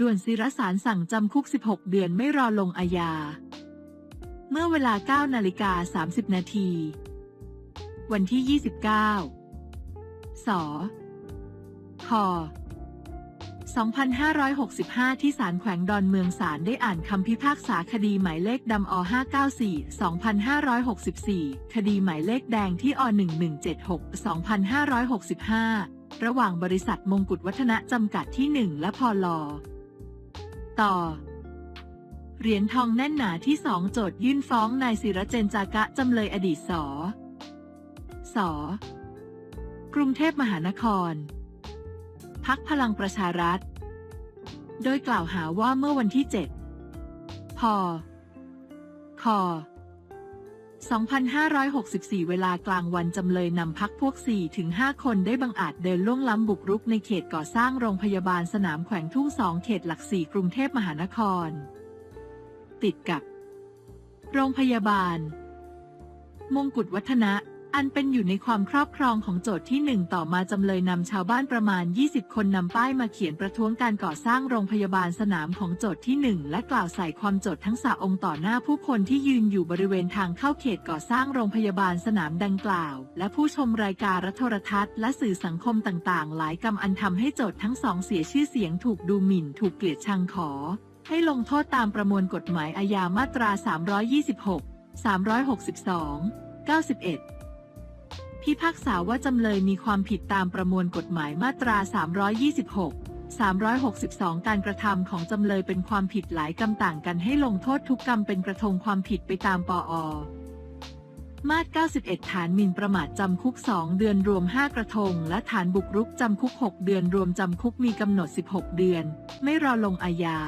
ด่วนศิรสารสั่งจำคุก 16 เดือนไม่รอลงอาญา เมื่อเวลา 9 นาฬิกา 30 นาที วันที่ 29 สค 2565 ที่ศาลแขวงดอนเมืองศาลได้อ่านคำพิพากษาคดีหมายเลขดำอ594 2564 คดีหมายเลขแดงที่อ1176 2565 ระหว่างบริษัทมงกุฎวัฒนะจำกัดที่ 1 และพอลอ ต่อ เหรียญทองแน่นหนาที่สองโจทยื่นฟ้องนายศิรเจนจากะจำเลยอดีตสสกรุงเทพมหานคร พักพลังประชารัฐ โดยกล่าวหาว่าเมื่อวันที่ 7 พค 2564 เวลากลางวันจำเลยนำพักพวก 4-5 คนได้บังอาจเดินล่วงล้ำบุกรุกในเขตก่อสร้างโรงพยาบาลสนามแขวงทุ่งสองเขตหลักสี่กรุงเทพมหานคร ติดกับ โรงพยาบาล มงกุฎวัฒนะ อันเป็นอยู่ในความครอบครองของโจทย์ที่หนึ่งต่อมาจำเลยนำชาวบ้านประมาณ 20 คนนำป้ายมาเขียนประท้วงการก่อสร้างโรงพยาบาลสนามของโจทย์ที่หนึ่งและกล่าวใส่ความโจทย์ทั้งสาองค์ต่อหน้าผู้คนที่ยืนอยู่บริเวณทางเข้าเขตก่อสร้างโรงพยาบาลสนามดังกล่าว และผู้ชมรายการรัฐโทรทัศน์และสื่อสังคมต่างๆ หลายกรรมอันทำให้โจทย์ทั้งสองเสียชื่อเสียงถูกดูหมิ่น ถูกเกลียดชังขอ ให้ลงโทษตามประมวลกฎหมายอาญามาตรา 326 362 91 พิพากษาว่าจำเลยมีความผิดตามประมวลกฎหมายมาตรา 326 362 การกระทำของจำเลยเป็นความผิดหลายกรรมต่างกันให้ลงโทษทุกกรรมเป็นกระทงความผิดไปตามปอ มาตรา91 ฐานหมิ่นประมาทจำคุก 2 เดือนรวม 5 กระทง และฐานบุกรุกจำคุก 6 เดือนรวมจำคุกมีกำหนด 16 เดือน ไม่รอลงอาญา